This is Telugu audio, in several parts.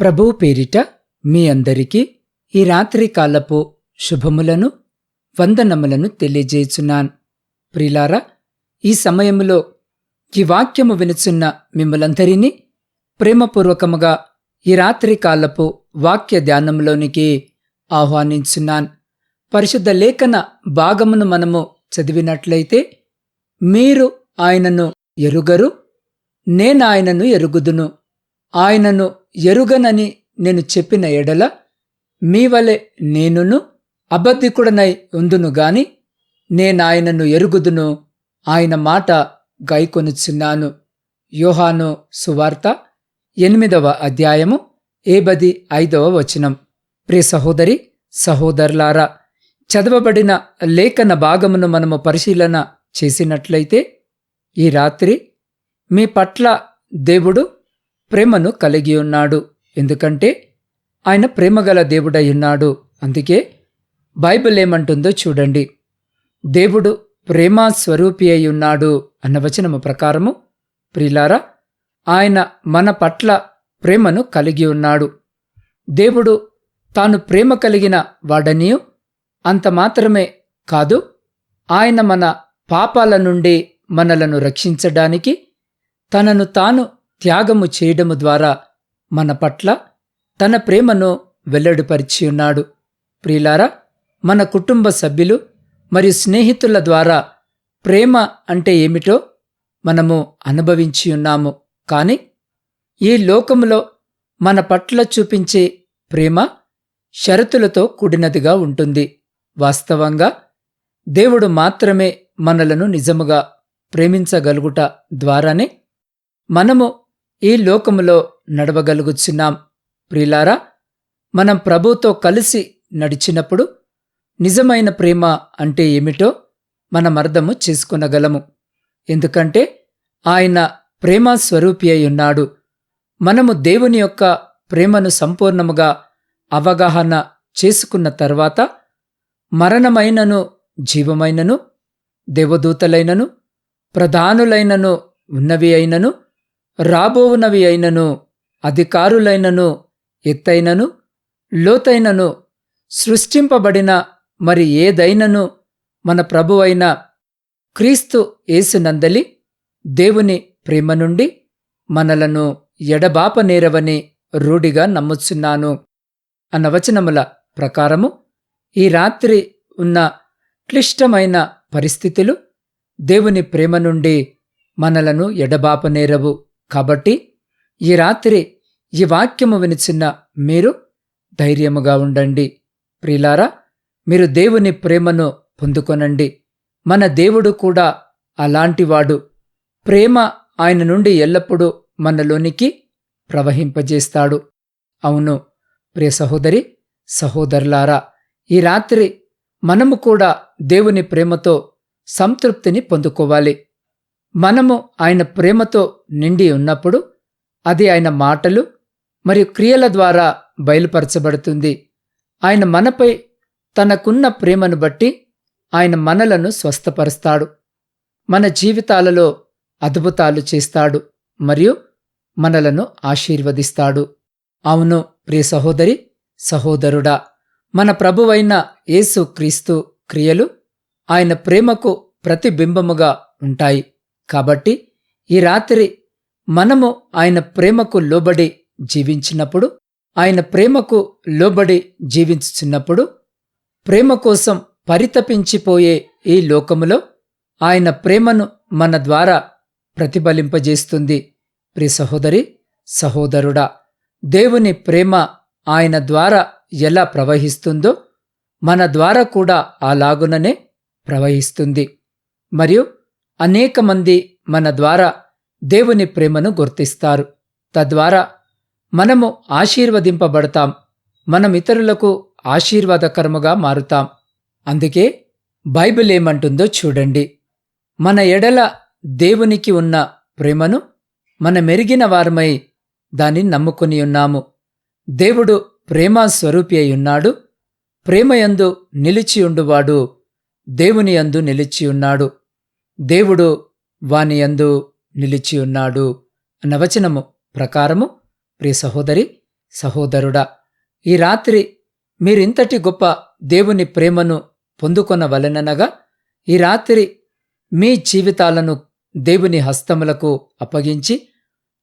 ప్రభు పేరిట మీ అందరికీ ఈ రాత్రి కాలపు శుభములను వందనములను తెలియజేయుచున్నాను. ప్రిలారా ఈ సమయములో ఈ వాక్యము వినుచున్న మిమ్మలందరినీ ప్రేమపూర్వకముగా ఈ రాత్రి కాలపు వాక్య ధ్యానంలోనికి ఆహ్వానించున్నాను. పరిశుద్ధ లేఖన భాగమును మనము చదివినట్లయితే మీరు ఆయనను ఎరుగరు నేను ఆయనను ఎరుగుదును. ఆయనను ఎరుగనని నేను చెప్పిన ఎడల మీ వలె నేనును అబద్ధికుడనై ఉందును గాని నేనాయనను ఎరుగుదును. ఆయన మాట గైకొనుచున్నాను. యోహాను సువార్త ఎనిమిదవ అధ్యాయము ఏబది ఐదవ వచనం. ప్రియ సహోదరి సహోదరులారా చదవబడిన లేఖన భాగమును మనము పరిశీలన చేసినట్లయితే ఈ రాత్రి మీ పట్ల దేవుడు ప్రేమను కలిగి ఉన్నాడు. ఎందుకంటే ఆయన ప్రేమగల దేవుడై ఉన్నాడు. అందుకే బైబిల్ ఏమంటుందో చూడండి. దేవుడు ప్రేమ స్వరూపి అయి ఉన్నాడు అన్న వచనము ప్రకారము ప్రిలారా ఆయన మన పట్ల ప్రేమను కలిగి ఉన్నాడు. దేవుడు తాను ప్రేమ కలిగిన వాడనియు అంత మాత్రమే కాదు ఆయన మన పాపాల నుండి మనలను రక్షించడానికి తనను తాను త్యాగము చేయడము ద్వారా మన పట్ల తన ప్రేమను వెల్లడిపరిచి ఉన్నాడు. ప్రియులారా మన కుటుంబ సభ్యులు మరియు స్నేహితుల ద్వారా ప్రేమ అంటే ఏమిటో మనము అనుభవించి ఉన్నాము. కానీ ఈ లోకములో మన పట్ల చూపించే ప్రేమ షరతులతో కూడినదిగా ఉంటుంది. వాస్తవంగా దేవుడు మాత్రమే మనలను నిజముగా ప్రేమించగలుగుట ద్వారానే మనము ఈ లోకములో నడవగలుగుచున్నాం. ప్రిలారా మనం ప్రభుతో కలిసి నడిచినప్పుడు నిజమైన ప్రేమ అంటే ఏమిటో మనం అర్థము చేసుకునగలము. ఎందుకంటే ఆయన ప్రేమ స్వరూపి అయి ఉన్నాడు. మనము దేవుని యొక్క ప్రేమను సంపూర్ణముగా అవగాహన చేసుకున్న తర్వాత మరణమైనను జీవమైనను దేవదూతలైనను ప్రధానులైనను ఉన్నవి అయినను రాబోవునవి అయినను అధికారులైనను ఎత్తైనను లోతైనను సృష్టింపబడిన మరి ఏదైనను మన ప్రభువైన క్రీస్తు యేసునందలి దేవుని ప్రేమ నుండి మనలను ఎడబాపనేరవని రూఢిగా నమ్ముచున్నాను అన్న వచనముల ప్రకారము ఈ రాత్రి ఉన్న క్లిష్టమైన పరిస్థితులు దేవుని ప్రేమ నుండి మనలను ఎడబాపనేరవు కాబట్టి ఈ రాత్రి ఈ వాక్యము వినిచిన్న మీరు ధైర్యముగా ఉండండి. ప్రిలారా మీరు దేవుని ప్రేమను పొందుకొనండి. మన దేవుడు కూడా అలాంటివాడు ప్రేమ ఆయన నుండి ఎల్లప్పుడూ మనలోనికి ప్రవహింపజేస్తాడు. అవును ప్రియ సహోదరి సహోదరులారా ఈ రాత్రి మనము కూడా దేవుని ప్రేమతో సంతృప్తిని పొందుకోవాలి. మనము ఆయన ప్రేమతో నిండి ఉన్నప్పుడు అది ఆయన మాటలు మరియు క్రియల ద్వారా బయలుపరచబడుతుంది. ఆయన మనపై తనకున్న ప్రేమను బట్టి ఆయన మనలను స్వస్థపరుస్తాడు. మన జీవితాలలో అద్భుతాలు చేస్తాడు మరియు మనలను ఆశీర్వదిస్తాడు. అవును ప్రియ సహోదరి సహోదరుడా మన ప్రభువైన యేసు క్రీస్తు క్రియలు ఆయన ప్రేమకు ప్రతిబింబముగా ఉంటాయి. కాబట్టి ఈ రాత్రి మనము ఆయన ప్రేమకు లోబడి జీవించినప్పుడు ఆయన ప్రేమకు లోబడి జీవించుచున్నప్పుడు ప్రేమ కోసం పరితపించిపోయే ఈ లోకములో ఆయన ప్రేమను మన ద్వారా ప్రతిఫలింపజేస్తుంది. ప్రి సహోదరి సహోదరుడా దేవుని ప్రేమ ఆయన ద్వారా ఎలా ప్రవహిస్తుందో మన ద్వారా కూడా అలాగుననే ప్రవహిస్తుంది. మరియు అనేక మంది మన ద్వారా దేవుని ప్రేమను గుర్తిస్తారు. తద్వారా మనము ఆశీర్వదింపబడతాం. మనం ఇతరులకు ఆశీర్వాదకరముగా మారుతాం. అందుకే బైబిల్ ఏమంటుందో చూడండి. మన ఎడల దేవునికి ఉన్న ప్రేమను మన మెరిగిన వారమై దాన్ని నమ్ముకుని ఉన్నాము. దేవుడు ప్రేమ స్వరూపి అయి ప్రేమయందు నిలిచియుండువాడు దేవుని యందు నిలిచియున్నాడు దేవుడు వాని యందు నిలిచియున్నాడు అన్న వచనము ప్రకారము. ప్రియ సహోదరి సహోదరుడా ఈ రాత్రి మీరింతటి గొప్ప దేవుని ప్రేమను పొందుకొన వలననగా ఈ రాత్రి మీ జీవితాలను దేవుని హస్తములకు అప్పగించి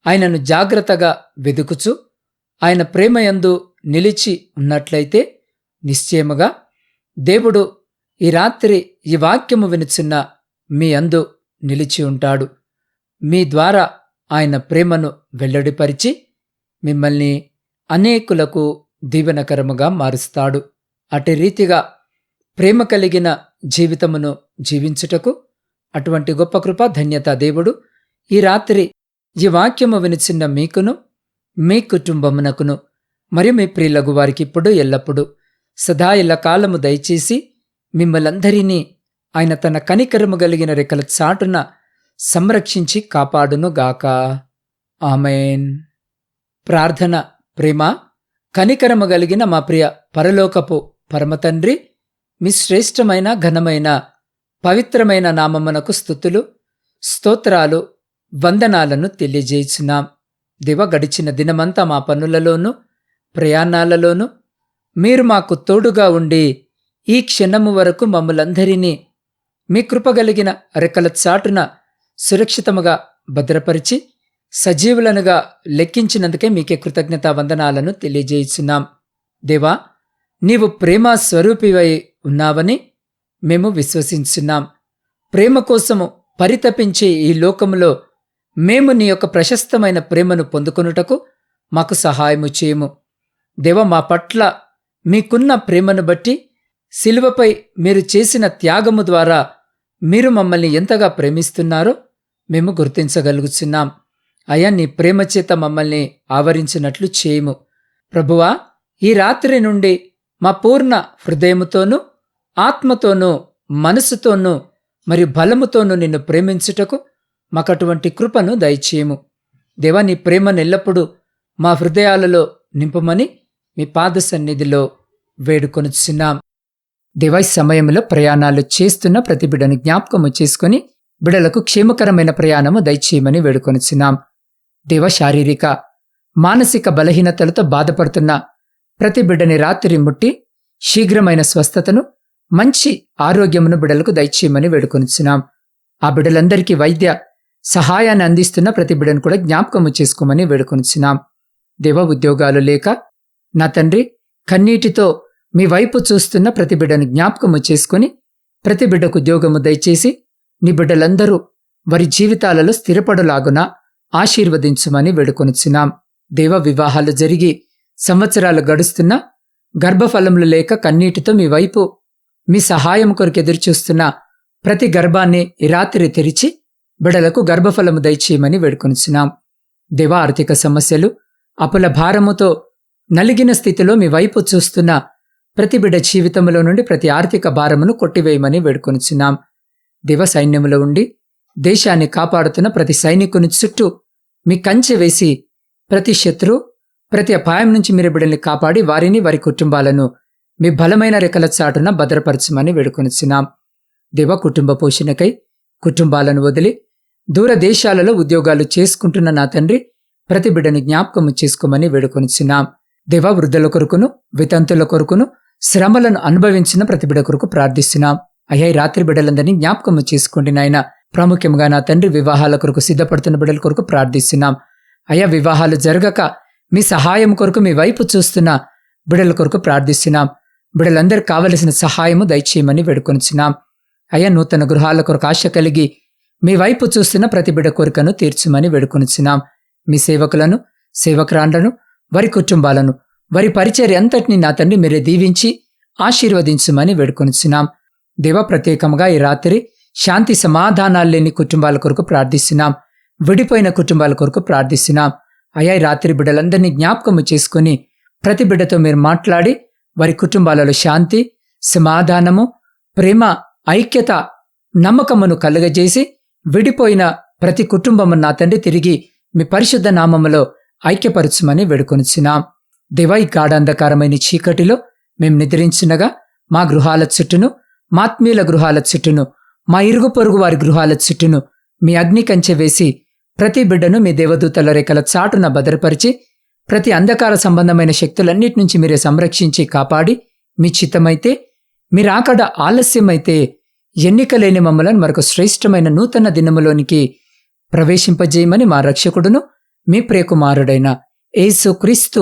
ఆయనను జాగ్రత్తగా వెదుకుచు ఆయన ప్రేమయందు నిలిచి ఉన్నట్లయితే నిశ్చయముగా దేవుడు ఈ రాత్రి ఈ వాక్యము వినుచున్న మీ అందు నిలిచి ఉంటాడు. మీ ద్వారా ఆయన ప్రేమను వెల్లడిపరిచి మిమ్మల్ని అనేకులకు దీవెనకరముగా మారుస్తాడు. అటు రీతిగా ప్రేమ కలిగిన జీవితమును జీవించుటకు అటువంటి గొప్ప కృప ధన్యత దేవుడు ఈ రాత్రి ఈ వాక్యము వినిచిన్న మీకును మీ కుటుంబమునకును మరియు మీ ప్రియులగు వారికి ఇప్పుడు ఎల్లప్పుడూ సదా ఇలా కాలము దయచేసి మిమ్మలందరినీ ఆయన తన కనికరము కలిగిన రెక్కల చాటున సంరక్షించి కాపాడునుగాక. ఆమెన్. ప్రార్థన ప్రేమ కనికరము కలిగిన మా ప్రియ పరలోకపు పరమతండ్రి మీ శ్రేష్టమైన ఘనమైన పవిత్రమైన నామమునకు స్థుతులు స్తోత్రాలు వందనాలను తెలియజేయుచున్నాం. దివ గడిచిన దినమంతా మా పనులలోనూ ప్రయాణాలలోనూ మీరు మాకు తోడుగా ఉండి ఈ క్షణము వరకు మమ్మలందరినీ మీ కృపగలిగిన రెక్కల చాటున సురక్షితముగా భద్రపరిచి సజీవులనుగా లెక్కించినందుకే మీకే కృతజ్ఞతా వందనాలను తెలియజేయుచున్నాం. దేవా నీవు ప్రేమ స్వరూపివై ఉన్నావని మేము విశ్వసించున్నాం. ప్రేమ కోసము పరితపించే ఈ లోకములో మేము నీ యొక్క ప్రశస్తమైన ప్రేమను పొందుకొనుటకు మాకు సహాయము చేయము. దేవ మా పట్ల మీకున్న ప్రేమను బట్టి శిలువపై మీరు చేసిన త్యాగము ద్వారా మీరు మమ్మల్ని ఎంతగా ప్రేమిస్తున్నారో మేము గుర్తించగలుగుతున్నాం అయా నీ ప్రేమ చేత మమ్మల్ని ఆవరించినట్లు చేయము. ప్రభువా ఈ రాత్రి నుండి మా పూర్ణ హృదయముతోనూ ఆత్మతోనూ మనసుతోనూ మరియు బలముతోనూ నిన్ను ప్రేమించుటకు మాకటువంటి కృపను దయచేయము. దేవా నీ ప్రేమను ఎల్లప్పుడూ మా హృదయాలలో నింపమని మీ పాద సన్నిధిలో వేడుకొనుచున్నాం. డివైస్ సమయంలో ప్రయాణాలు చేస్తున్న ప్రతి బిడ్డను జ్ఞాపకము చేసుకుని బిడలకు క్షేమకరమైన ప్రయాణము దయచేయమని వేడుకొనుచున్నాం. దేవ శారీరక మానసిక బలహీనతలతో బాధపడుతున్న ప్రతి బిడ్డని రాత్రి ముట్టి శీఘ్రమైన స్వస్థతను మంచి ఆరోగ్యమును బిడలకు దయచేయమని వేడుకొనిచున్నాం. ఆ బిడలందరికీ వైద్య సహాయాన్ని అందిస్తున్న ప్రతి బిడను కూడా జ్ఞాపకము చేసుకోమని వేడుకొనిచున్నాం. దేవ ఉద్యోగాలు లేక నా తండ్రి కన్నీటితో మీ వైపు చూస్తున్న ప్రతి బిడ్డను జ్ఞాపకము చేసుకుని ప్రతి బిడ్డకు ఉద్యోగము దయచేసి నీ బిడ్డలందరూ వారి జీవితాలలో స్థిరపడులాగున ఆశీర్వదించమని వేడుకొనిచున్నాం. దేవ వివాహాలు జరిగి సంవత్సరాలు గడుస్తున్నా గర్భఫలములు లేక కన్నీటితో మీ వైపు మీ సహాయం కొరకు ఎదురుచూస్తున్న ప్రతి గర్భాన్ని రాత్రి తెరిచి బిడలకు గర్భఫలము దయచేయమని వేడుకొనిచున్నాం. దేవ ఆర్థిక సమస్యలు అపుల భారముతో నలిగిన స్థితిలో మీ వైపు చూస్తున్న ప్రతి బిడ్డ జీవితంలో నుండి ప్రతి ఆర్థిక భారమును కొట్టివేయమని వేడుకొనిచున్నాం. దివ సైన్యములో ఉండి దేశాన్ని కాపాడుతున్న ప్రతి సైనికుని చుట్టూ మీ కంచె వేసి ప్రతి శత్రు ప్రతి అపాయం నుంచి మీరు బిడ్డల్ని కాపాడి వారిని వారి కుటుంబాలను మీ బలమైన రెక్కల చాటున భద్రపరచమని వేడుకొనిచున్నాం. దివ కుటుంబ పోషణకై కుటుంబాలను వదిలి దూర దేశాలలో ఉద్యోగాలు చేసుకుంటున్న నా తండ్రి ప్రతి బిడ్డను జ్ఞాపకము చేసుకోమని వేడుకొనిచున్నాం. దేవ వృద్ధుల కొరకును వితంతుల కొరకును శ్రమలను అనుభవించిన ప్రతి బిడ కొరకు ప్రార్థిస్తున్నాం. అయ్యా ఈ రాత్రి బిడ్డలందరినీ జ్ఞాపకం చేసుకోండి నాయన. ప్రాముఖ్యంగా నా తండ్రి వివాహాల కొరకు సిద్ధపడుతున్న బిడ్డల కొరకు ప్రార్థిస్తున్నాం. అయ్యా వివాహాలు జరగక మీ సహాయం కొరకు మీ వైపు చూస్తున్న బిడల కొరకు ప్రార్థిస్తున్నాం. బిడలందరికి కావలసిన సహాయము దయచేయమని వేడుకొనిచున్నాం. అయ్యా నూతన గృహాల కొరకు ఆశ కలిగి మీ వైపు చూస్తున్న ప్రతి బిడ కోరికను తీర్చమని వేడుకొనిచున్నాం. మీ సేవకులను సేవకురాండ్లను వారి కుటుంబాలను వారి పరిచర్య అంతటిని నా తండ్రి మీరే దీవించి ఆశీర్వదించమని వేడుకొనిచున్నాం. దేవ ప్రత్యేకంగా ఈ రాత్రి శాంతి సమాధానాలు లేని కుటుంబాల కొరకు ప్రార్థిస్తున్నాం. విడిపోయిన కుటుంబాల కొరకు ప్రార్థిస్తున్నాం. అయ్యా రాత్రి బిడ్డలందరినీ జ్ఞాపకము చేసుకుని ప్రతి బిడ్డతో మీరు మాట్లాడి వారి కుటుంబాలలో శాంతి సమాధానము ప్రేమ ఐక్యత నమ్మకమును కలుగజేసి విడిపోయిన ప్రతి కుటుంబము నా తండ్రి తిరిగి మీ పరిశుద్ధ నామములో ఐక్యపరచుమని వేడుకొనిచున్నాం. దేవా ఈ గాఢాంధకారమైన చీకటిలో మేం నిద్రించినగా మా గృహాల చుట్టూను మాత్మీయుల గృహాల చుట్టూను మా ఇరుగు పొరుగు వారి గృహాల చుట్టూను మీ అగ్ని కంచె వేసి ప్రతి బిడ్డను మీ దేవదూతల రేఖల చాటున భద్రపరిచి ప్రతి అంధకార సంబంధమైన శక్తులన్నిటి నుంచి మీరే సంరక్షించి కాపాడి మీ చిత్తమైతే మీరు ఆకడ ఆలస్యమైతే ఎన్నిక లేని మమ్మలను మరొక శ్రేష్టమైన నూతన దినములోనికి ప్రవేశింపజేయమని మా రక్షకుడును మీ ప్రియకుమారుడైన ఏసు క్రీస్తు